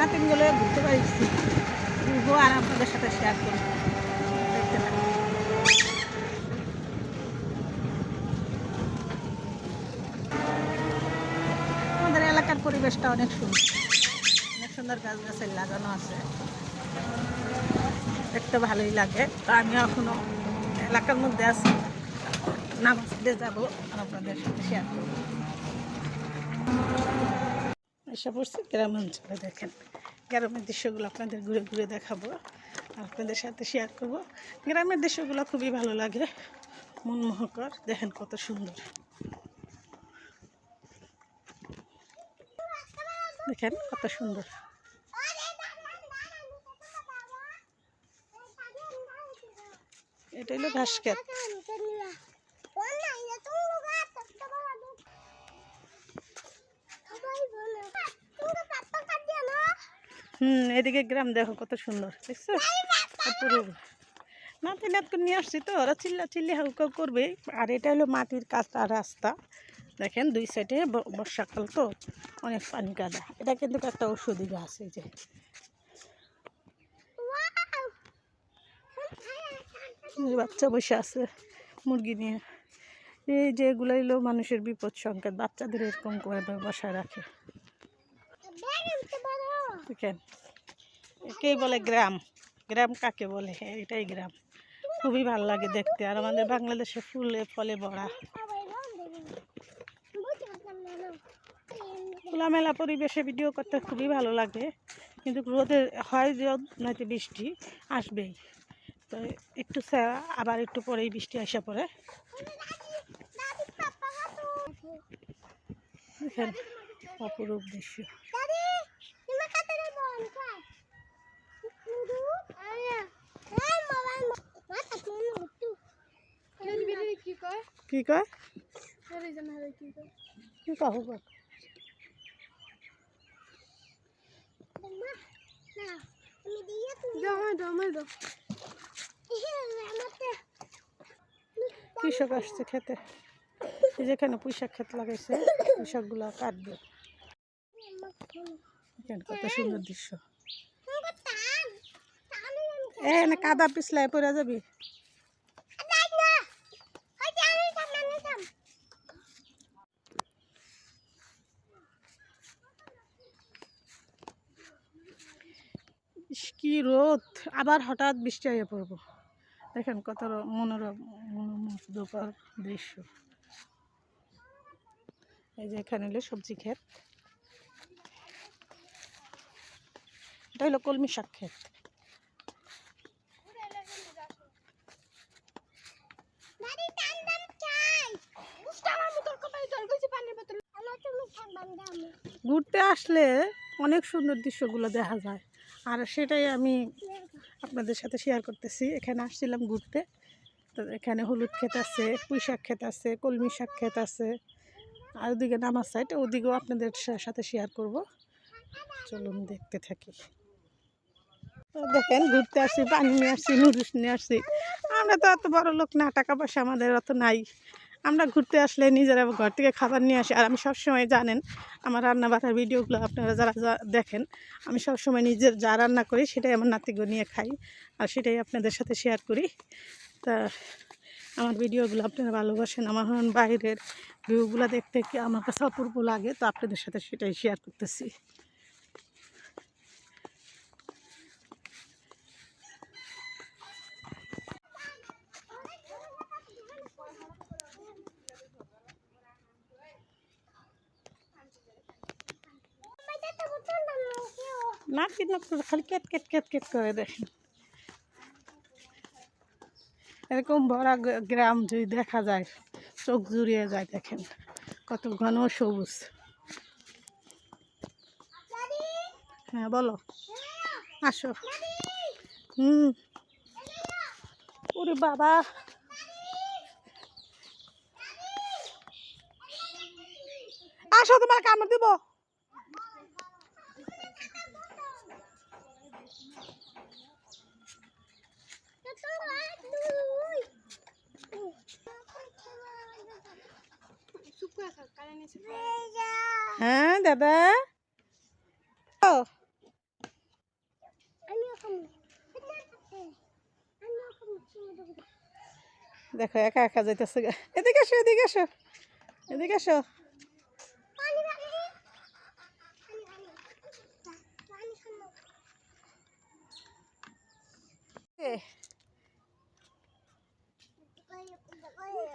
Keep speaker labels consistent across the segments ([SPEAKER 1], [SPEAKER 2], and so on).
[SPEAKER 1] নাতিনগুলো ঘুরতে পারছি ঘুরবো আর আপনাদের সাথে শেয়ার করব। আমাদের এলাকার পরিবেশটা অনেক সুন্দর। অনেক সুন্দর গাছ গাছের লাগানো আছে। দেখতে ভালোই লাগে। তো আমি এখনও এলাকার মধ্যে আছি। নামাজ দিয়ে যাব আর আপনাদের সাথে শেয়ার করব। এসে পড়ছি গ্রাম অঞ্চলে দেখেন। গ্রামের দৃশ্যগুলো আপনাদের ঘুরে ঘুরে দেখাবো আপনাদের সাথে শেয়ার করব। গ্রামের দৃশ্যগুলো খুবই ভালো লাগে, মনমোহকর, দেখেন কত সুন্দর। দেখেন কত সুন্দর। এটা হলো ঘাস হুম, এদিকে গ্রাম দেখো কত সুন্দর, দেখছ? অপরূপ নাতি নাতকে নিয়ে আসছি তো, ওরা চিল্লা চিল্লি হাউকা করবে। আর এটা হলো মাটির কাঁচা রাস্তা। দেখেন, দুই সাইডে বর্ষাকাল তো, অনেক পানি কাদা। এটা কিন্তু একটা ওষুধি গাছ, এই যে। বাচ্চা বসে আছে, মুরগি নিয়ে। এই যে এগুলো হলো মানুষের বিপদ সংকেত, বাচ্চাদের এরকম করে বসায় রাখে। দেখেন, একেই বলে গ্রাম। গ্রাম কাকে বলে? এটাই গ্রাম। খুবই ভালো লাগে দেখতে। আর আমাদের বাংলাদেশে ফুলে, ফলে ভরা। খোলামেলা পরিবেশে ভিডিও করতে খুবই ভালো লাগে। কিন্তু রোদে হয় রোদ নয়তো বৃষ্টি আসবেই। তো একটু আবার একটু পরেই বৃষ্টি আসা পরে অপরূপ দৃশ্য।
[SPEAKER 2] কি কয়?
[SPEAKER 1] কি কহ কৃষক আসছে খেতে। যেখানে পুঁইশাক ক্ষেত লাগাইছে, পুঁইশাকগুলো কাটবে কত সুন্দর দৃশ্য। এ কাদা পিছলাই পড়ে যাবি। কি রোদ! আবার হঠাৎ বৃষ্টি হয়ে পড়ব। দেখেন কত মনোরম মনোমুগ্ধকর দৃশ্য। এই যে এখানে হলো সবজি ক্ষেত। এটা হলো কলমি শাক ক্ষেত। ঘুরতে আসলে অনেক সুন্দর দৃশ্যগুলো দেখা যায়। আর সেটাই আমি আপনাদের সাথে শেয়ার করতেছি। এখানে আসছিলাম ঘুরতে। তো এখানে হলুদ ক্ষেত আছে পুঁই শাক ক্ষেত আছে, কলমি শাক ক্ষেত আছে। আর ওদিকে নামাজ সাইড ওদিকেও আপনাদের সাথে শেয়ার করব। চলুন দেখতে থাকি। দেখেন, ঘুরতে আসছি, পানি নিয়ে আসছি, নুডলস নিয়ে আসছি। আমরা তো অত বড় লোক না, টাকা পয়সা আমাদের অত নাই। আমরা ঘুরতে আসলে নিজেরা ঘর থেকে খাবার নিয়ে আসি। আর আমি সবসময় জানেন, আমার রান্না বাড়ার ভিডিওগুলো আপনারা যারা দেখেন, আমি সবসময় নিজের যা রান্না করি সেটাই আমার নাতিগো নিয়ে খাই আর সেটাই আপনাদের সাথে শেয়ার করি। তা আমার ভিডিওগুলো আপনারা ভালোবাসেন, আমার বাইরের ভিউগুলো দেখতে কি আমার কাছে অপূর্ব লাগে, তো আপনাদের সাথে সেটাই শেয়ার করতেছি। নাতি না খালি কেট কেট কেট কেট করে দেখেন। এরকম ভরা গ্রাম যদি দেখা যায়, চোখ জুড়িয়ে যায় দেখেন, কত ঘন সবুজ। হ্যাঁ বলো। আসো। হুম। ওরে বাবা। আসো তোমার কামড় দিব। হ্যাঁ দাদা? ও দেখো একা একা যাইতেছে। এদিকে আসো এদিকে আসো এদিকে আসো এ,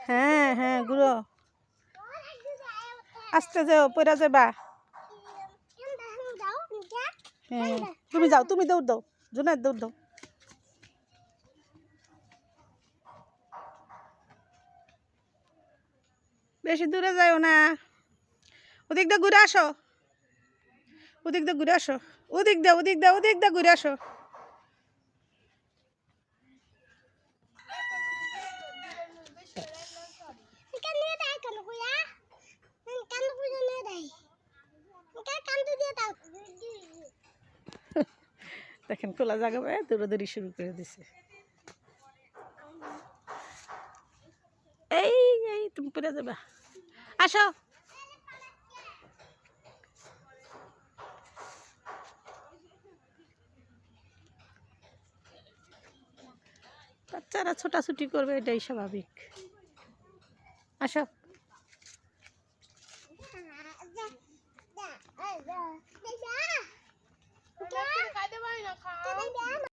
[SPEAKER 1] হ্যাঁ হ্যাঁ গুঁড়ো আস্তে যাও পড়া যাবা হ্যাঁ তুমি যাও, তুমি দৌড় দাও। জোনার দৌড় দাও। বেশি দূরে যাও না। ওদিক দিয়ে ঘুরে আসো। ওদিক দিয়ে ঘুরে আসো। ওদিক দে ওদিক দে ওদিক দিয়ে ঘুরে আসো। দেখেন, খোলা জায়গা পায় দৌড়াদৌড়ি শুরু করে দিছে। এই এই, তুমি পড়ে যাবা। আসো। বাচ্চারা ছোটাছুটি করবে, এটাই স্বাভাবিক। আসো। খাইতে পারি না খাও